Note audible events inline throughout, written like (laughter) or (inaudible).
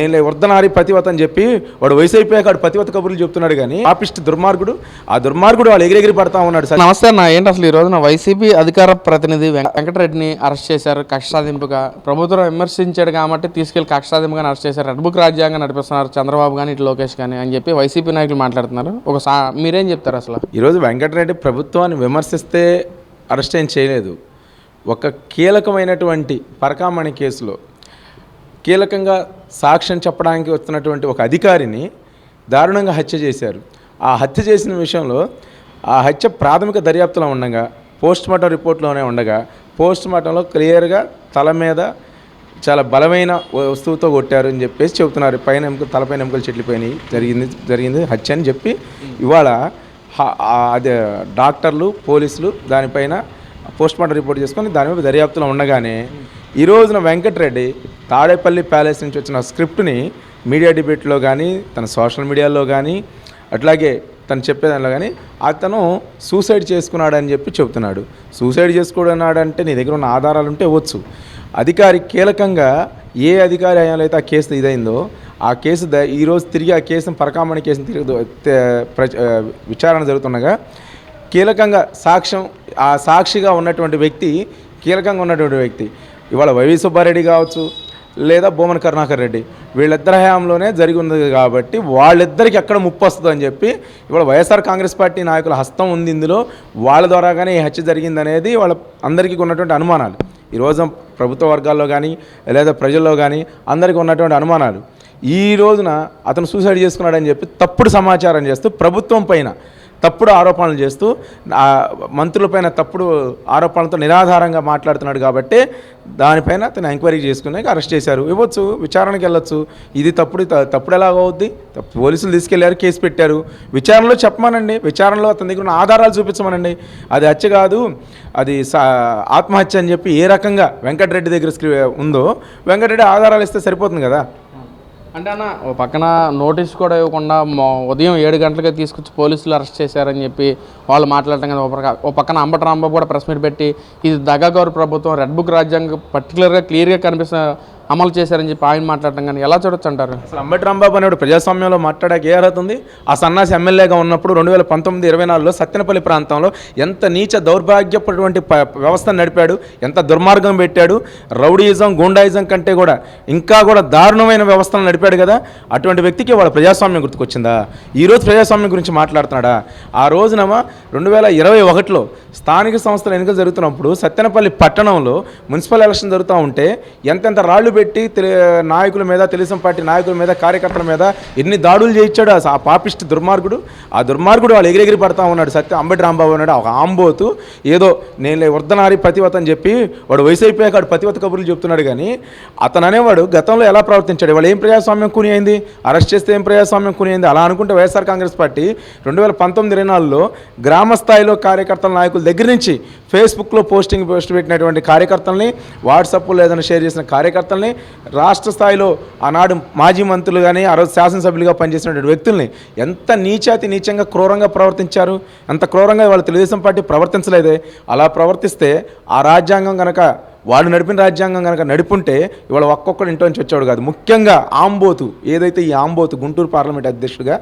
నేను వర్ధనారి పతివత అని చెప్పి వాడు వయసు అయిపోయాక వాడు పతివత కబుర్లు చెప్తున్నాడు కానీ పాపిస్ట్ దుర్మార్గుడు ఆ దుర్మార్గుడు వాళ్ళు ఎగిరెగిరి పడతా ఉన్నాడు సార్. నమస్తే అన్న ఏంటి అసలు ఈ రోజున వైసీపీ అధికార ప్రతినిధి వెంకటరెడ్డిని అరెస్ట్ చేశారు కక్ష సాధింపుగా ప్రభుత్వం విమర్శించాడు కాబట్టి తీసుకెళ్ళి కక్ష సాధింపుగా అరెస్ట్ చేశారు. రెడ్ బుక్ రాజ్యాంగం నడిపిస్తున్నారు చంద్రబాబు కానీ ఇటు లోకేష్ కానీ అని చెప్పి వైసీపీ నాయకులు మాట్లాడుతున్నారు. ఒక మీరేం చెప్తారు అసలు? ఈరోజు వెంకటరెడ్డి ప్రభుత్వాన్ని విమర్శిస్తే అరెస్ట్ ఏం చేయలేదు. ఒక కీలకమైనటువంటి పరకామణి కేసులో కీలకంగా సాక్ష్యం చెప్పడానికి వస్తున్నటువంటి ఒక అధికారిని దారుణంగా హత్య చేశారు. ఆ హత్య చేసిన విషయంలో ఆ హత్య ప్రాథమిక దర్యాప్తులో ఉండగా పోస్ట్ మార్టం రిపోర్ట్లోనే ఉండగా పోస్ట్ మార్టంలో క్లియర్గా తల మీద చాలా బలమైన వస్తువుతో కొట్టారు అని చెప్పేసి చెబుతున్నారు. పైన ఎముక తలపైన ఎముకలు చెట్లిపోయినాయి. జరిగింది జరిగింది హత్య అని చెప్పి ఇవాళ అదే డాక్టర్లు పోలీసులు దానిపైన పోస్ట్ మార్టం రిపోర్ట్ చేసుకొని దాని మీద దర్యాప్తులో ఉండగానే ఈ రోజున వెంకటరెడ్డి తాడేపల్లి ప్యాలెస్ నుంచి వచ్చిన స్క్రిప్ట్ని మీడియా డిబేట్లో కానీ తన సోషల్ మీడియాలో కానీ అట్లాగే తను చెప్పేదానిలో కానీ అతను సూసైడ్ చేసుకున్నాడని చెప్పి చెబుతున్నాడు. సూసైడ్ చేసుకున్నాడంటే నీ దగ్గర ఉన్న ఆధారాలు ఉంటే ఇవ్వచ్చు. అధికారి కీలకంగా ఏ అధికారి అయితే ఆ కేసు ఇదైందో ఆ కేసు ద- ఈరోజు తిరిగి ఆ కేసును పరకామణి కేసును తిరిగి విచారణ జరుగుతుండగా కీలకంగా సాక్ష్యం ఆ సాక్షిగా ఉన్నటువంటి వ్యక్తి కీలకంగా ఉన్నటువంటి వ్యక్తి. ఇవాళ వైవి సుబ్బారెడ్డి కావచ్చు లేదా భూమన్ కరుణాకర్ రెడ్డి. వీళ్ళిద్దరి హయాంలోనే జరిగి ఉంది కాబట్టి వాళ్ళిద్దరికి ఎక్కడ ముప్పు వస్తుంది అని చెప్పి ఇవాళ వైఎస్ఆర్ కాంగ్రెస్ పార్టీ నాయకుల హస్తం ఉంది ఇందులో. వాళ్ళ ద్వారాగానే ఈ హత్య జరిగిందనేది వాళ్ళ అందరికీ ఉన్నటువంటి అనుమానాలు. ఈరోజు ప్రభుత్వ వర్గాల్లో కానీ లేదా ప్రజల్లో కానీ అందరికీ ఉన్నటువంటి అనుమానాలు. ఈ రోజున అతను సూసైడ్ చేసుకున్నాడని చెప్పి తప్పుడు సమాచారం చేస్తూ ప్రభుత్వం పైన తప్పుడు ఆరోపణలు చేస్తూ మంత్రులపైన తప్పుడు ఆరోపణలతో నిరాధారంగా మాట్లాడుతున్నాడు కాబట్టి దానిపైన అతను ఎంక్వైరీ చేసుకుని అరెస్ట్ చేశారు. ఇవ్వచ్చు విచారణకి వెళ్ళొచ్చు. ఇది తప్పుడు త- తప్పుడు ఎలాగ అవుద్ది. తప్పు పోలీసులు తీసుకెళ్ళారు కేసు పెట్టారు. విచారణలో చెప్పమనండి. విచారణలో అతని దగ్గర ఉన్న ఆధారాలు చూపించమనండి. అది హత్య కాదు అది సా ఆత్మహత్య అని చెప్పి ఏ రకంగా వెంకటరెడ్డి దగ్గర ఉందో వెంకటరెడ్డి ఆధారాలు ఇస్తే సరిపోతుంది కదా. అంటే అన్న ఓ పక్కన నోటీస్ కూడా ఇవ్వకుండా ఉదయం ఏడు గంటలకి తీసుకొచ్చి పోలీసులు అరెస్ట్ చేశారని చెప్పి వాళ్ళు మాట్లాడటం కదా ఓ పక్కన అంబటి రాంబాబు కూడా ప్రెస్ మీట్ పెట్టి ఇది దగాగౌర ప్రభుత్వం రెడ్ బుక్ రాజ్యాంగం పర్టికులర్గా క్లియర్గా కనిపిస్తున్న అమలు చేశారని చెప్పి ఆయన మాట్లాడటం కానీ ఎలా చూడొచ్చు అంటారు? అసలు అంబటి రాంబాబు అనేవాడు ప్రజాస్వామ్యంలో మాట్లాడాక ఏ అర్హత ఉంది? ఆ సన్నాసి ఎమ్మెల్యేగా ఉన్నప్పుడు రెండు వేల పంతొమ్మిది ఇరవై నాలుగులో సత్తెనపల్లి ప్రాంతంలో ఎంత నీచ దౌర్భాగ్యపటువంటి వ్యవస్థను నడిపాడు ఎంత దుర్మార్గం పెట్టాడు రౌడీయిజం గుండాయిజం కంటే కూడా ఇంకా కూడా దారుణమైన వ్యవస్థను నడిపాడు కదా అటువంటి వ్యక్తికి వాళ్ళ ప్రజాస్వామ్యం గుర్తుకొచ్చిందా? ఈరోజు ప్రజాస్వామ్యం గురించి మాట్లాడుతున్నాడా? ఆ రోజునమా రెండు వేల ఇరవై ఒకటిలో స్థానిక సంస్థల ఎన్నికలు జరుగుతున్నప్పుడు సత్తెనపల్లి పట్టణంలో మున్సిపల్ ఎలక్షన్ జరుగుతూ ఉంటే ఎంతెంత రాళ్ళు పెట్టి నాయకుల మీద తెలుగుదేశం పార్టీ నాయకుల మీద కార్యకర్తల మీద ఎన్ని దాడులు చేయించాడు ఆ పాపిస్ట్ దుర్మార్గుడు. ఆ దుర్మార్గుడు వాళ్ళు ఎగిరెగిరి పడతా ఉన్నాడు. సత్య అంబటి రాంబాబు అన్నాడు ఒక ఆంబోతు ఏదో నేను వర్ధనారి పతివత అని చెప్పి వాడు వయసు అయిపోయాక పతివత కబుర్లు చెప్తున్నాడు కానీ అతను అనేవాడు గతంలో ఎలా ప్రవర్తించాడు? వాళ్ళు ఏం ప్రజాస్వామ్యం కుని అయింది అరెస్ట్ చేస్తే ఏం ప్రజాస్వామ్యం కుని అయింది అలా అనుకుంటే వైఎస్ఆర్ కాంగ్రెస్ పార్టీ రెండు వేల పంతొమ్మిది ఇరవై నాలుగులో గ్రామ స్థాయిలో కార్యకర్తల నాయకుల దగ్గర నుంచి ఫేస్బుక్లో పోస్టింగ్ పోస్ట్ పెట్టినటువంటి కార్యకర్తల్ని వాట్సాప్లో ఏదైనా షేర్ చేసిన కార్యకర్తల్ని రాష్ట్ర స్థాయిలో ఆనాడు మాజీ మంత్రులు కానీ ఆ రోజు శాసనసభ్యులుగా పనిచేసినటువంటి వ్యక్తుల్ని ఎంత నీచాతి నీచంగా క్రూరంగా ప్రవర్తించారు? అంత క్రూరంగా వాళ్ళు తెలుగుదేశం పార్టీ ప్రవర్తించలేదే. అలా ప్రవర్తిస్తే ఆ రాజ్యాంగం కనుక వాడు నడిపిన రాజ్యాంగం కనుక నడిపుంటే ఇవాళ ఒక్కొక్కడు ఇంట్లో నుంచి వచ్చాడు కాదు. ముఖ్యంగా ఆంబోతు ఏదైతే ఈ ఆంబోతు గుంటూరు పార్లమెంట్ అధ్యక్షుడిగా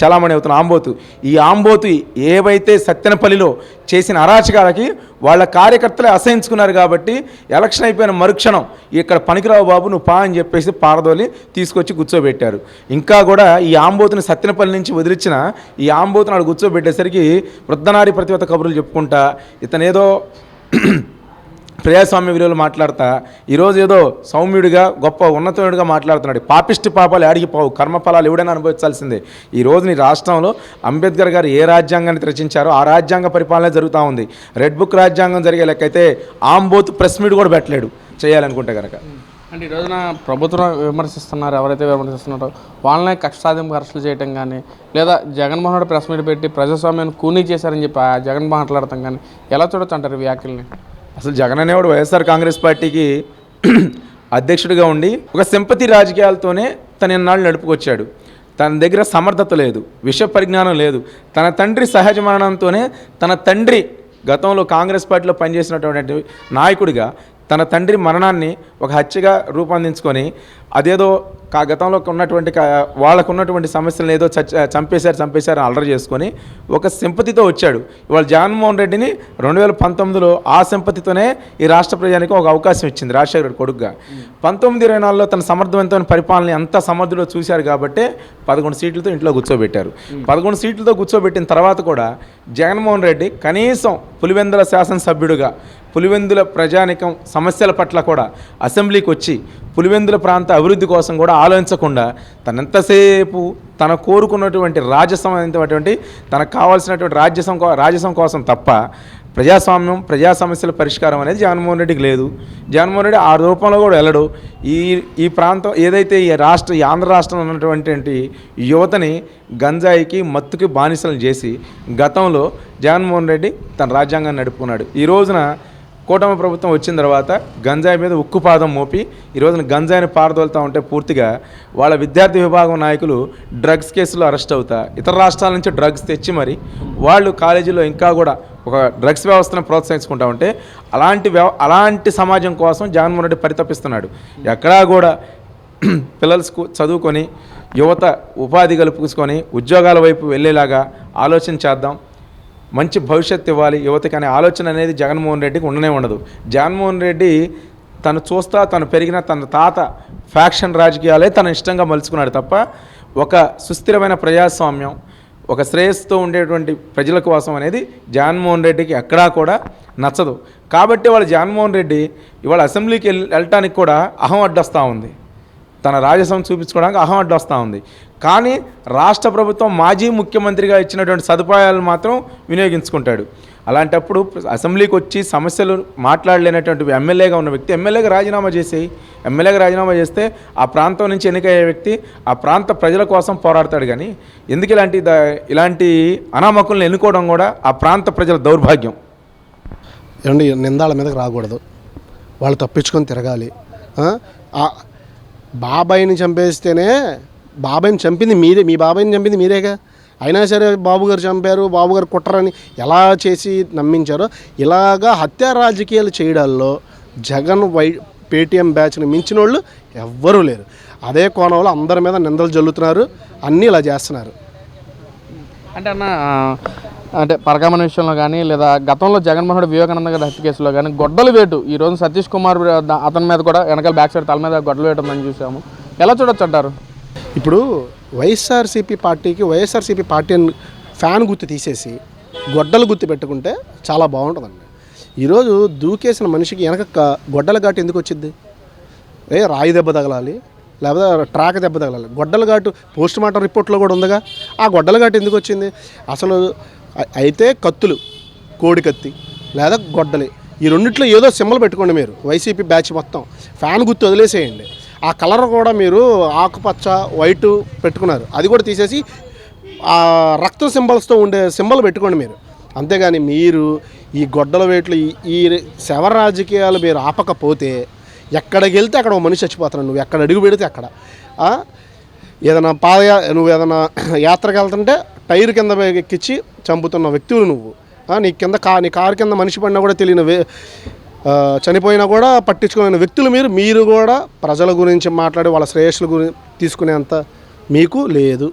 చలామణి అవుతున్న ఆంబోతు ఈ ఆంబోతు ఏవైతే సత్తెనపల్లిలో చేసిన అరాచకాలకి వాళ్ళ కార్యకర్తలే అసహించుకున్నారు కాబట్టి ఎలక్షన్ అయిపోయిన మరుక్షణం ఇక్కడ పనికిరావు బాబు నువ్వు పా అని చెప్పేసి పారదోలి తీసుకొచ్చి కూర్చోబెట్టారు. ఇంకా కూడా ఈ ఆంబోతుని సత్తెనపల్లి నుంచి వదిలిచ్చిన ఈ ఆంబోతుని ఆడు కూర్చోబెట్టేసరికి వృద్ధనారి ప్రతివత కబుర్లు చెప్పుకుంటా ఇతనేదో ప్రజాస్వామ్య విలువలు మాట్లాడతా ఈరోజు ఏదో సౌమ్యుడిగా గొప్ప ఉన్నతముడిగా మాట్లాడుతున్నాడు. పాపిష్టి పాపాలు ఆడిగిపోవు కర్మఫలాలు ఎవడైనా అనుభవించాల్సిందే. ఈ రోజుని రాష్ట్రంలో అంబేద్కర్ గారు ఏ రాజ్యాంగాన్ని రచించారో ఆ రాజ్యాంగ పరిపాలన జరుగుతూ ఉంది. రెడ్ బుక్ రాజ్యాంగం జరిగే లెక్కైతే ఆంబోత్ ప్రెస్ మీట్ కూడా పెట్టలేడు చేయాలనుకుంటే కనుక అంటే ఈ రోజున ప్రభుత్వం విమర్శిస్తున్నారు ఎవరైతే విమర్శిస్తున్నారో వాళ్ళనే కక్ష సాధింపు అరెస్టులు చేయటం కానీ లేదా జగన్మోహన్ రెడ్డి ప్రెస్ మీట్ పెట్టి ప్రజాస్వామ్యాన్ని కూనీ చేశారని చెప్పి జగన్ మాట్లాడటం కానీ ఎలా చూడొచ్చు అంటారు ఈ వ్యాఖ్యల్ని? అసలు జగన్ అనేవాడు వైఎస్ఆర్ కాంగ్రెస్ పార్టీకి అధ్యక్షుడిగా ఉండి ఒక సింపతి రాజకీయాలతోనే తన ఎన్నాళ్ళు నడుపుకొచ్చాడు. తన దగ్గర సమర్థత లేదు విషయ పరిజ్ఞానం లేదు. తన తండ్రి సహజ మరణంతోనే తన తండ్రి గతంలో కాంగ్రెస్ పార్టీలో పనిచేసినటువంటి నాయకుడిగా తన తండ్రి మరణాన్ని ఒక హత్యగా రూపొందించుకొని అదేదో కా గతంలో ఉన్నటువంటి వాళ్ళకు ఉన్నటువంటి సమస్యలను ఏదో చంపేశారు చంపేశారు అని అల్లరి చేసుకొని ఒక సింపతితో వచ్చాడు. ఇవాళ జగన్మోహన్ రెడ్డిని రెండు వేల పంతొమ్మిదిలో ఆ సింపతితోనే ఈ రాష్ట్ర ప్రజానికి ఒక అవకాశం ఇచ్చింది రాజశేఖర రెడ్డి కొడుకుగా. పంతొమ్మిది ఇరవై నాలుగులో తన సమర్థవంతమైన పరిపాలన ఎంత సమర్థులో చూశారు కాబట్టి పదకొండు సీట్లతో ఇంట్లో కూర్చోబెట్టారు. పదకొండు సీట్లతో కూర్చోబెట్టిన తర్వాత కూడా జగన్మోహన్ రెడ్డి కనీసం పులివెందుల శాసనసభ్యుడిగా పులివెందుల ప్రజానికం సమస్యల పట్ల కూడా అసెంబ్లీకి వచ్చి పులివెందుల ప్రాంత అభివృద్ధి కోసం కూడా ఆలోచించకుండా తనంతసేపు తన కోరుకున్నటువంటి రాజ్యసమైనటువంటి తనకు కావాల్సినటువంటి రాజ్యసం కో- రాజ్యసం కోసం తప్ప ప్రజాస్వామ్యం ప్రజా సమస్యల పరిష్కారం అనేది జగన్మోహన్ రెడ్డికి లేదు. జగన్మోహన్ రెడ్డి ఆ రూపంలో కూడా వెళ్ళడు. ఈ ఈ ప్రాంతం ఏదైతే ఈ రాష్ట్ర ఈ ఆంధ్ర రాష్ట్రంలో ఉన్నటువంటి యువతని గంజాయికి మత్తుకి బానిసలు చేసి గతంలో జగన్మోహన్ రెడ్డి తన రాజ్యాంగాన్ని నడుపుకున్నాడు. ఈ రోజున కూటమి ప్రభుత్వం వచ్చిన తర్వాత గంజాయి మీద ఉక్కుపాదం మోపి ఈ రోజున గంజాయిని పారదోలుతూ ఉంటే పూర్తిగా వాళ్ళ విద్యార్థి విభాగం నాయకులు డ్రగ్స్ కేసులో అరెస్ట్ అవుతా. ఇతర రాష్ట్రాల నుంచి డ్రగ్స్ తెచ్చి మరి వాళ్ళు కాలేజీలో ఇంకా కూడా ఒక డ్రగ్స్ వ్యవస్థను ప్రోత్సహించుకుంటా ఉంటే అలాంటి వ్యవ అలాంటి సమాజం కోసం జగన్మోహన్ రెడ్డి పరితపిస్తున్నాడు. ఎక్కడా కూడా (clears throat) పిల్లలు చదువుకొని యువత ఉపాధి కలుపుకొని ఉద్యోగాల వైపు వెళ్ళేలాగా ఆలోచన చేద్దాం. మంచి భవిష్యత్తు ఇవ్వాలి. యువతకి అనే ఆలోచన అనేది జగన్మోహన్ రెడ్డికి ఉండనే ఉండదు. జగన్మోహన్ రెడ్డి తను చూస్తా తను పెరిగిన తన తాత ఫ్యాక్షన్ రాజకీయాలే తన ఇష్టంగా మలుచుకున్నాడు తప్ప ఒక సుస్థిరమైన ప్రజాస్వామ్యం ఒక శ్రేయస్సుతో ఉండేటువంటి ప్రజల కోసం అనేది జగన్మోహన్ రెడ్డికి ఎక్కడా కూడా నచ్చదు. కాబట్టి వాళ్ళ జగన్మోహన్ రెడ్డి ఇవాళ అసెంబ్లీకి వెళ్ళి వెళ్ళటానికి కూడా అహం అడ్డొస్తూ ఉంది. తన రాజసం చూపించుకోవడానికి అహం అడ్డు వస్తూ ఉంది. కానీ రాష్ట్ర ప్రభుత్వం మాజీ ముఖ్యమంత్రిగా ఇచ్చినటువంటి సదుపాయాలు మాత్రం వినియోగించుకుంటాడు. అలాంటప్పుడు అసెంబ్లీకి వచ్చి సమస్యలు మాట్లాడలేనటువంటి ఎమ్మెల్యేగా ఉన్న వ్యక్తి ఎమ్మెల్యేగా రాజీనామా చేసేయి ఎమ్మెల్యేగా రాజీనామా చేస్తే ఆ ప్రాంతం నుంచి ఎన్నికయ్యే వ్యక్తి ఆ ప్రాంత ప్రజల కోసం పోరాడతాడు కానీ ఎందుకు ఇలాంటి ద- ఇలాంటి అనామకులను ఎన్నుకోవడం కూడా ఆ ప్రాంత ప్రజల దౌర్భాగ్యం. ఏమండి నిందాల మీదకి రాకూడదు. వాళ్ళు తప్పించుకొని తిరగాలి. ఆ? బాబాయిని చంపేస్తేనే బాబాయ్ని చంపింది మీరే మీ బాబాయ్ని చంపింది మీరేగా? అయినా సరే బాబుగారు చంపారు బాబుగారు కుట్రని ఎలా చేసి నమ్మించారో ఇలాగా హత్య రాజకీయాలు చేయడాల్లో జగన్ వై పేటీఎం బ్యాచ్ని మించిన వాళ్ళు ఎవ్వరూ లేరు. అదే కోణంలో అందరి మీద నిందలు జల్లుతున్నారు అన్నీ ఇలా చేస్తున్నారు. అంటే అన్న అంటే పరకామణ విషయంలో కానీ లేదా గతంలో జగన్మోహన్ రెడ్డి వివేకానంద గారి హత్య కేసులో కానీ గొడ్డలు వేటు ఈ రోజు సతీష్ కుమార్ అతని మీద కూడా వెనకాల బ్యాక్ సైడ్ తల మీద గొడ్డలు వేయటం అని చూసాము. ఎలా చూడొచ్చు అంటారు? ఇప్పుడు వైఎస్ఆర్సీపీ పార్టీకి వైఎస్ఆర్సీపీ పార్టీ అని ఫ్యాన్ గుర్తు తీసేసి గొడ్డలు గుర్తు పెట్టుకుంటే చాలా బాగుంటుందండి. ఈరోజు దూకేసిన మనిషికి వెనక గొడ్డల ఘాటు ఎందుకు వచ్చింది? ఏ రాయి దెబ్బ తగలాలి లేకపోతే ట్రాక్ దెబ్బ తగలాలి. గొడ్డల ఘాటు పోస్ట్ మార్టం రిపోర్ట్లో కూడా ఉందిగా. ఆ గొడ్డల ఘాటు ఎందుకు వచ్చింది? అసలు అయితే కత్తులు కోడి కత్తి లేదా గొడ్డలి. ఈ రెండిట్లో ఏదో సింబల్ పెట్టుకోండి మీరు వైసీపీ బ్యాచ్ మొత్తం. ఫ్యాన్ గుర్తు వదిలేసేయండి. ఆ కలర్ కూడా మీరు ఆకుపచ్చ వైట్ పెట్టుకున్నారు. అది కూడా తీసేసి ఆ రక్త సింబల్స్తో ఉండే సింబల్ పెట్టుకోండి మీరు. అంతేగాని మీరు ఈ గొడ్డల వేట్లు ఈ- శవ రాజకీయాలు మీరు ఆపకపోతే ఎక్కడికి వెళ్తే అక్కడ ఒక మనిషి చచ్చిపోతున్నాడు నువ్వు ఎక్కడ అడుగు పెడితే అక్కడ. ఏదైనా పాదయా నువ్వు ఏదైనా యాత్రకు వెళ్తుంటే టైర్ కింద ఎక్కించి చంపుతున్న వ్యక్తులు నువ్వు. నీ కింద కా నీ కారు కింద మనిషి పడినా కూడా తెలియని చనిపోయినా కూడా పట్టించుకోలేని వ్యక్తులు మీరు మీరు కూడా ప్రజల గురించి మాట్లాడి వాళ్ళ శ్రేయస్సుల గురించి తీసుకునేంత మీకు లేదు.